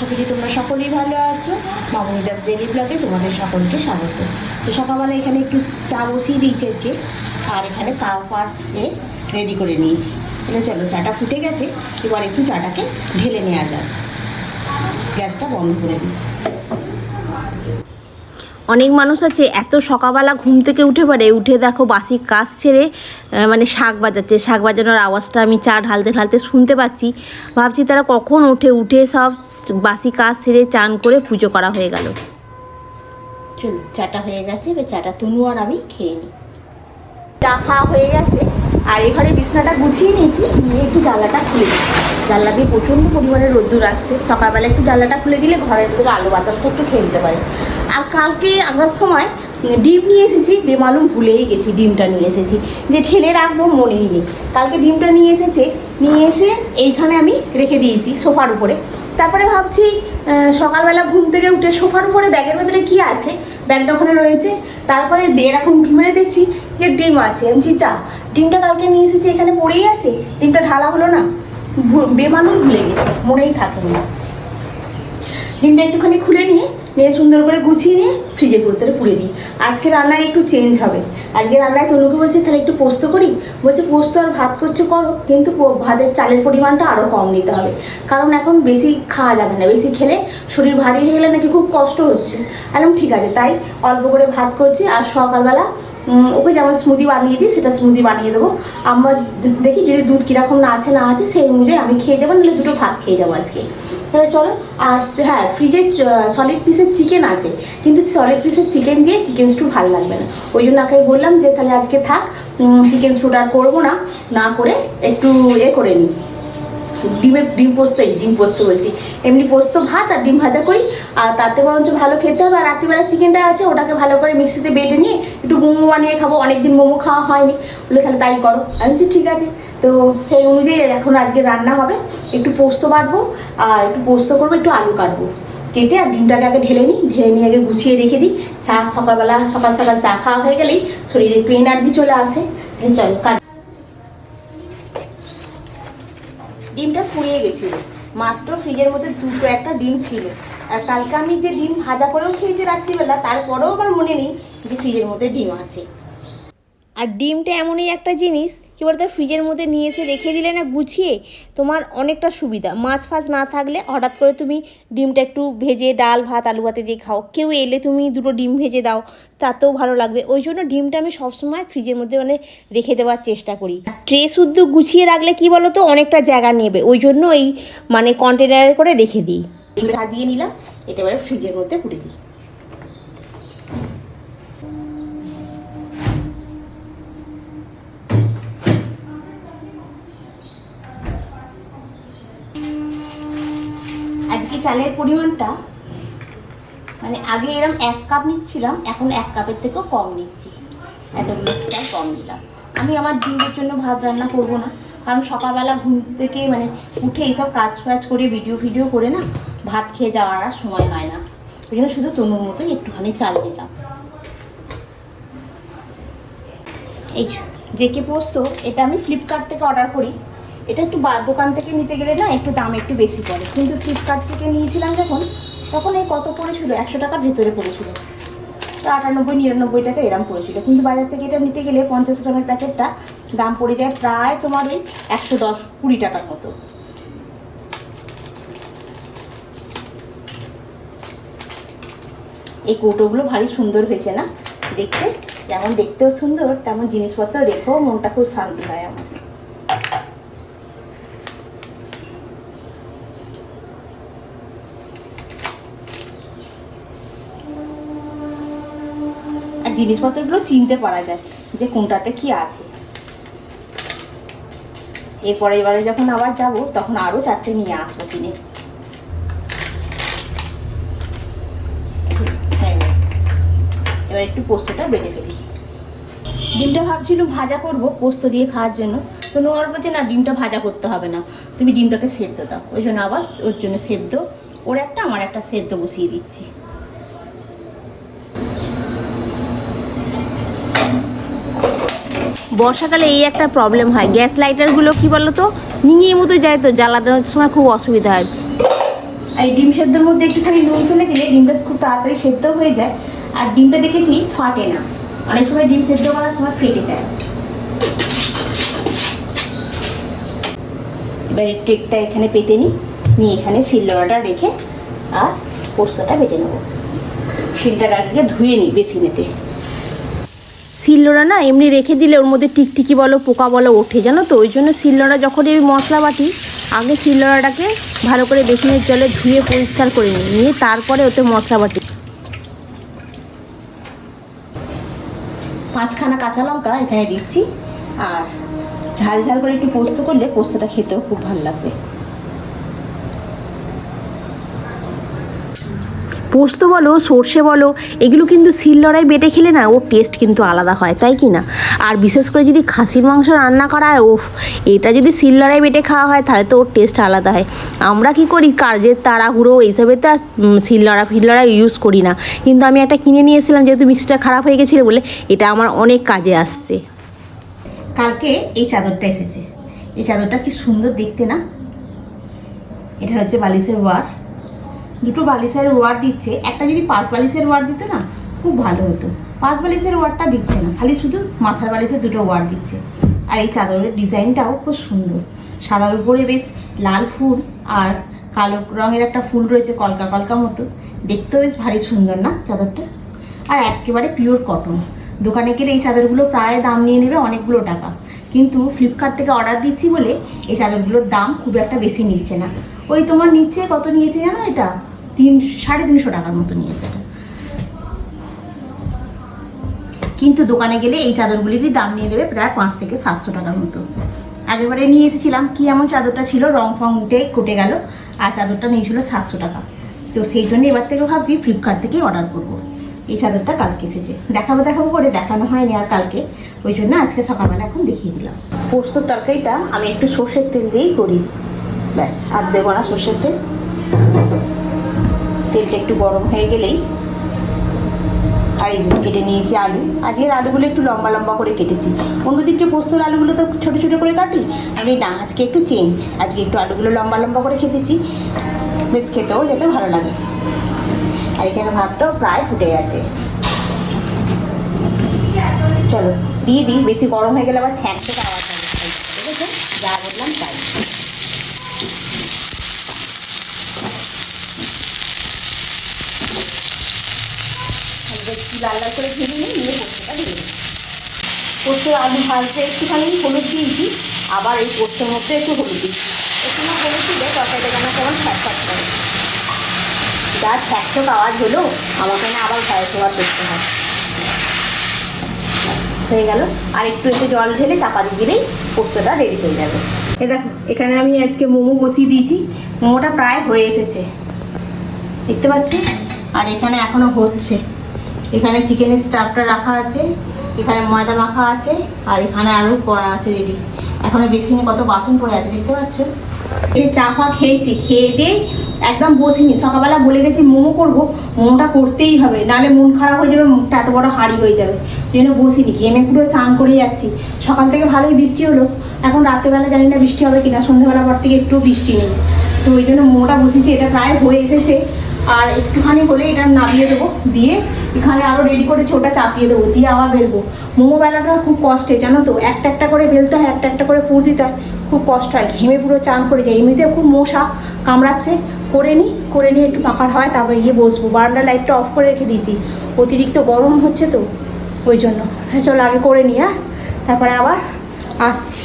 আশা করি তোমরা সকলেই ভালো আছো। মামনি জেলি ব্লগে তোমাদের সকলকে স্বাগত। তো সকালবেলা এখানে একটু চা বসিয়ে দিয়েছি আজকে আর এখানে কাপ পাট রেডি করে নিয়েছি। তাহলে চলো, চাটা ফুটে গেছে। এবার একটু চাটাকে ঢেলে নেওয়া যাক। গ্যাসটা বন্ধ করে দিই। অনেক মানুষ আছে, এত সকালবেলা ঘুম থেকে উঠে পারে উঠে দেখো বাসি কাজ ছেড়ে মানে শাক বাজাচ্ছে। শাক বাজানোর আওয়াজটা আমি চা ঢালতে ঢালতে শুনতে পাচ্ছি। ভাবছি তারা কখন ওঠে উঠে সব বাসি কাজ সেরে চান করে পুজো করা হয়ে গেল। চলো চাটা হয়ে গেছে, এবার চাটা তনু আর আমি খেয়ে নিই। চা খাওয়া হয়ে গেছে। আর এই ঘরে বিছনাটা গুছিয়ে নিয়েছি, নিয়ে একটু জানলাটা খুলে দিই। জানলা দিয়ে প্রচণ্ড পরিমাণে রোদ্দুর আসছে। সকালবেলা একটু জানলাটা খুলে দিলে ঘরের ভিতরে আলো বাতাসটা একটু খেলতে পারে। আর কালকে আসার সময় ডিম নিয়ে এসেছি, বেমালুম ভুলেই গেছি, ডিমটা নিয়ে এসেছি। যে ঠেলে রাখব মনেই নেই। কালকে ডিমটা নিয়ে এসেছে, নিয়ে এসে এইখানে আমি রেখে দিয়েছি সোফার উপরে। তারপরে ভাবছি সকালবেলা ঘুম থেকে উঠে সোফার উপরে ব্যাগের ভেতরে কী আছে? ব্যাগটা ওখানে রয়েছে। তারপরে এরকম উঁকি মেরে দেখছি যে ডিম আছে। আমি যা ডিমটা কালকে নিয়ে এসেছি, এখানে পড়েই আছে। ডিমটা ঢালা হলো না। বেমানুষ ভুলে গেছে মনেই থাকে না ডিমটা একটুখানি খুলে নিয়ে নিয়ে সুন্দর করে গুছিয়ে নিয়ে ফ্রিজে ভিতরে পুড়ে দিই। আজকে রান্নায় একটু চেঞ্জ হবে। আজকে রান্নায় তনুকে বলছে, তাহলে একটু পোস্ত করি? বলছে, পোস্ত আর ভাত করছ, করো। কিন্তু ভাতের চালের পরিমাণটা আরও কম নিতে হবে। কারণ এখন বেশি খাওয়া যাবে না। বেশি খেলে শরীর ভারী হয়ে গেলে নাকি খুব কষ্ট হচ্ছে। একদম ঠিক আছে, তাই অল্প করে ভাত করছি আর সকালবেলা ওকে যেমন স্মুদি বানিয়ে দিই, সেটা স্মুদি বানিয়ে দেবো। আমার দেখি যদি দুধ কীরকম না আছে না আছে, সেই অনুযায়ী আমি খেয়ে যাব নাহলে দুটো ভাত খেয়ে যাব আজকে। তাহলে চলো, আর হ্যাঁ ফ্রিজে সলিড পিসের চিকেন আছে, কিন্তু সলিড পিসের চিকেন দিয়ে চিকেন স্টু ভালো লাগবে না। ওই জন্য আগে বললাম যে তাহলে আজকে থাক চিকেন স্টুটা আর করব না না করে একটু এ করে নিই। ডিমের, ডিম পোস্ত এই, ডিম পোস্ত বলছি। এমনি পোস্ত ভাত আর ডিম ভাজা করি। আর তাতে বরঞ্চ ভালো খেতে হবে। আর রাত্রিবেলা চিকেনটা আছে, ওটাকে ভালো করে মিক্সিতে বেটে নিয়ে একটু মোমো বানিয়ে খাব। অনেকদিন মোমো খাওয়া হয়নি। বলে তাহলে তাই করো। আমি ঠিক আছে। তো সেই অনুযায়ী এখন আজকে রান্না হবে। একটু পোস্ত বাটবো, আর একটু পোস্ত করব, একটু আলু কাটবো। কেটে আর ডিমটাকে আগে ঢেলে নিই। ঢেলে নিয়ে আগে গুছিয়ে রেখে দিই। চা সকালবেলা সকাল সকাল চা খাওয়া হয়ে গেলেই শরীরে একটু এনার্জি চলে আসে। চলো, কাজ ডিমটা ফুরিয়ে গেছিল। মাত্র ফ্রিজের মধ্যে দুটো একটা ডিম ছিল। আর কালকে আমি যে ডিম ভাজা করেও খেয়েছি রাত্রিবেলা, তারপরেও আমার মনে নেই যে ফ্রিজের মধ্যে ডিম আছে। আর ডিমটা এমনই একটা জিনিস, কি বলতো, ফ্রিজের মধ্যে নিয়ে এসে রেখে দিলে না গুছিয়ে তোমার অনেকটা সুবিধা। মাছ ফাছ না থাকলে হঠাৎ করে তুমি ডিমটা একটু ভেজে ডাল, ভাত, আলু ভাতে দিয়ে খাও। কেউ এলে তুমি দুটো ডিম ভেজে দাও, তাতেও ভালো লাগবে। ওই জন্য ডিমটা আমি সবসময় ফ্রিজের মধ্যে মানে রেখে দেওয়ার চেষ্টা করি। ট্রে শুদ্ধ গুছিয়ে রাখলে কি বলো তো অনেকটা জায়গা নেবে। ওই জন্য এই মানে কন্টেনারে করে রেখে দিই। ভাজিয়ে নিলাম, এটা ফ্রিজের মধ্যে পুড়ে দিই। চালের পরিমাণটা মানে আগে এরকম এক কাপ নিচ্ছিলাম, এখন এক কাপের থেকেও কম নিচ্ছি। এতগুলো চাল কম নিলাম। আমি আমার দিনের জন্য ভাত রান্না করব না, কারণ সকালবেলা ঘুম থেকে মানে উঠে এইসব কাজ ফাজ করে ভিডিও ভিডিও করে না, ভাত খেয়ে যাওয়ার আর সময় হয় না। ওই জন্য শুধু তনুর মতোই একটুখানি চাল নিলাম। এই জেকে পোস্ত, এটা আমি ফ্লিপকার্ট থেকে অর্ডার করি। এটা একটু দোকান থেকে নিতে গেলে না একটু দাম একটু বেশি পড়ে। কিন্তু ফ্লিপকার্ট থেকে নিয়েছিলাম যখন, তখন এই কত পড়েছিল? একশো টাকার ভেতরে পড়েছিল। তো আটানব্বই, নিরানব্বই টাকা এরম পড়েছিল। কিন্তু বাজার থেকে এটা নিতে গেলে পঞ্চাশ গ্রামের প্যাকেটটা দাম পড়ে যায় প্রায় তোমার ওই একশো দশ, কুড়ি টাকার মতো। এই কৌটোগুলো ভারী সুন্দর হয়েছে না? দেখতে, যেমন দেখতেও সুন্দর, তেমন জিনিসপত্র রেখেও মনটা খুব শান্তি হয় আমার। জিনিসপত্রগুলো চিনতে পারা যায় যে কোনটাতে কি আছে। এরপরে এবারে যখন আবার যাব, তখন আরও চারটে নিয়ে আসব কিনে। হ্যাঁ এবার একটু পোস্তটা বেটে ফেলি। ডিমটা ভাবছিলাম ভাজা করব, পোস্ত দিয়ে খাওয়ার জন্য। তো নোয়ার বলছে, না, ডিমটা ভাজা করতে হবে না। তুমি ডিমটাকে সেদ্ধ দাও। ওই জন্য আবার ওর জন্য সেদ্ধ, ওর একটা, আমার একটা সেদ্ধ বসিয়ে দিচ্ছি। বর্ষাকালে এই একটা প্রবলেম হয়। গ্যাস লাইটারগুলো কি বলো তো নিঙিয়ে মতো যায় তো জ্বালানোর সময় খুব অসুবিধা হয়। এই ডিম সেদ্ধর মধ্যে একটুখানি নুন ফেলে দিলে ডিমটা খুব তাড়াতাড়ি সেদ্ধ হয়ে যায়। আর ডিমটা দেখেছি ফাটে না। অনেক সময় ডিম সেদ্ধ করার সময় ফেটে যায়। এবার একটু একটা এখানে পেতে নিই নিয়ে এখানে শিলনোড়াটা রেখে আর পোস্তটা বেটে নেব। শিলটাকে আগে ধুয়ে নিই বেসিনেতে। শিলনোড়া না, এমনি রেখে দিলে ওর মধ্যে টিকটিকি বলো, পোকা বলো ওঠে, জানো তো? ওই জন্য শিলনোড়া যখন এই মশলা বাটি আগে শিলনোড়াটাকে ভালো করে বেসিনের জলে ধুয়ে পরিষ্কার করে নিই, নিয়ে তারপরে ওতে মশলা বাটি পাঁচখানা কাঁচা লঙ্কা এখানে দিচ্ছি, আর ঝাল ঝাল করে একটু পোস্ত করলে পোস্তটা খেতেও খুব ভালো লাগবে। পোস্ত বলো সর্ষে বলো এগুলো কিন্তু শিলনোড়ায় বেটে খেলে না ওর টেস্ট কিন্তু আলাদা হয় তাই কি না? আর বিশেষ করে যদি খাসির মাংস রান্না করা হয় ওফ এটা যদি শিলনোড়ায় বেটে খাওয়া হয় তাহলে তো ওর টেস্ট আলাদা হয়। আমরা কি করি কাজের তাড়াহুড়ো এইসবে তো আর উম, শিলনোড়া ফিলনোড়া ইউজ করি না। কিন্তু আমি একটা কিনে নিয়ে এসেছিলাম যেহেতু মিক্সটা খারাপ হয়ে গেছিল বলে এটা আমার অনেক কাজে আসছে। কালকে এই চাদরটা এসেছে। এই চাদরটা কি সুন্দর দেখতে না? এটা হচ্ছে বালিশের ওয়ার। দুটো বালিশের ওয়ার দিচ্ছে। একটা যদি পাঁচ বালিশের ওয়ার দিত না, খুব ভালো হতো। পাঁচ বালিশের ওয়ারটা দিচ্ছে না, খালি শুধু মাথার বালিশের দুটো ওয়ার দিচ্ছে। আর এই চাদরের ডিজাইনটাও খুব সুন্দর। সাদার উপরে বেশ লাল ফুল আর কালো রঙের একটা ফুল রয়েছে কলকা কলকা মতো। দেখতেও বেশ ভারী সুন্দর না চাদরটা? আর একেবারে পিওর কটন দোকানে গেলে এই চাদরগুলো প্রায় দাম নিয়ে নেবে অনেকগুলো টাকা। কিন্তু ফ্লিপকার্ট থেকে অর্ডার দিচ্ছি বলে এই চাদরগুলোর দাম খুব একটা বেশি নিচ্ছে না। ওই তোমার নিচ্ছে কত নিয়েছে জানো এটা? তিন, সাড়ে তিনশো টাকার মতো নিয়েছে এটা। কিন্তু দোকানে গেলে এই চাদরগুলিরই দাম নিয়ে নেবে প্রায় পাঁচ থেকে সাতশো টাকার মতো। আগেরবারে নিয়ে এসেছিলাম, কি এমন চাদরটা ছিল, রং ফং উঠে কুটে গেল, আর চাদরটা নিয়েছিল সাতশো টাকা। তো সেই জন্য এবার থেকে ভাবছি ফ্লিপকার্ট থেকেই অর্ডার করব। এই চাদরটা কালকে এসেছে। দেখাবো দেখাবো করে দেখানো হয়নি আর কালকে। ওই জন্য আজকে সকালবেলা এখন দেখিয়ে দিলাম। পোস্তর তরকারিটা আমি একটু সর্ষের তেল দিয়েই করি। ব্যাস, আর দেবো না সর্ষের তেল। তেলটা একটু গরম হয়ে গেলেই আর এই জন্য কেটে নিয়েছি আলু। আজকের আলুগুলো একটু লম্বা লম্বা করে কেটেছি। অন্যদিকে পোস্তর আলুগুলো তো ছোটো ছোটো করে কাটি। আমি না, আজকে একটু চেঞ্জ আজকে একটু আলুগুলো লম্বা লম্বা করে কেটেছি। বেশ খেতেও যেতে ভালো লাগে। আর এখানে ভাতটাও প্রায় ফুটে গেছে। চলো, দিয়ে দিই। বেশি গরম হয়ে গেলে আবার ছ্যাঁক থেকে আওয়াজ হবে ঠিক আছে যা বললাম তাই একটু লাল লাল করে ভেজে নিয়ে নিয়ে পোস্তটা দিয়ে দিই পোস্ত আলু ভাজতে একটুখানি হলুদ দিয়েছি আবার এই পোস্তের মধ্যে একটু হলুদ দিচ্ছি একটু না হলুদ দিলে তরকারিটা যেন কেমন ফ্যাট করে। যা ছ্যাঁকচক আওয়াজ হলো আমাকে না আবার ভয় সেবার করতে হয়। হয়ে গেল। আর একটু একটু জল ঢেলে চাপা দিয়ে দিলেই পোস্তটা রেডি হয়ে যাবে। এ দেখো, এখানে আমি আজকে মোমো বসিয়ে দিয়েছি। মোমোটা প্রায় হয়ে এসেছে। দেখতে পাচ্ছ? আর এখানে এখনও হচ্ছে। এখানে চিকেনের স্টাফটা রাখা আছে, এখানে ময়দা মাখা আছে, আর এখানে আরও করা আছে রেডি এখনও বেসিনে কত বাসন পড়ে আছে দেখতে পাচ্ছ? এই চা ফা খেয়েছি, খেয়ে দিয়ে একদম বসিনি। সকালবেলা বলে গেছি, মোমো করব, মোমোটা করতেই হবে, নাহলে মন খারাপ হয়ে যাবে, মুখটা এত বড় হাঁড়ি হয়ে যাবে। জন্য বসিনি, ঘেমে পুরো চান করে যাচ্ছি। সকাল থেকে ভালোই বৃষ্টি হলো, এখন রাত্রেবেলা জানি না বৃষ্টি হবে কিনা সন্ধ্যাবেলা পর থেকে একটু বৃষ্টি নেই। তো ওই জন্য মোমোটা বসেছি এটা প্রায় হয়ে এসেছে। আর একটুখানি হলে এটা নামিয়ে দেবো। দিয়ে এখানে আরও রেডি করেছি, ওটা চাপিয়ে দেবো, দিয়ে আবার বেলবো। মোমো বেলাটা খুব কষ্টে জানো তো? একটা একটা করে বেলতে হয়, একটা একটা করে পুর দিতে হয়, খুব কষ্ট হয়। ঘেমে পুরো চান করে যায়। এমনিতে খুব মশা কামড়াচ্ছে। করে নিই করে নিয়ে একটু পাখার হয় তারপরে গিয়ে বসবো। বারান্দার লাইটটা অফ করে রেখে দিয়েছি। অতিরিক্ত গরম হচ্ছে তো, ওই জন্য। হ্যাঁ চলো আগে করে নিই হ্যাঁ? তারপরে আবার আসছি।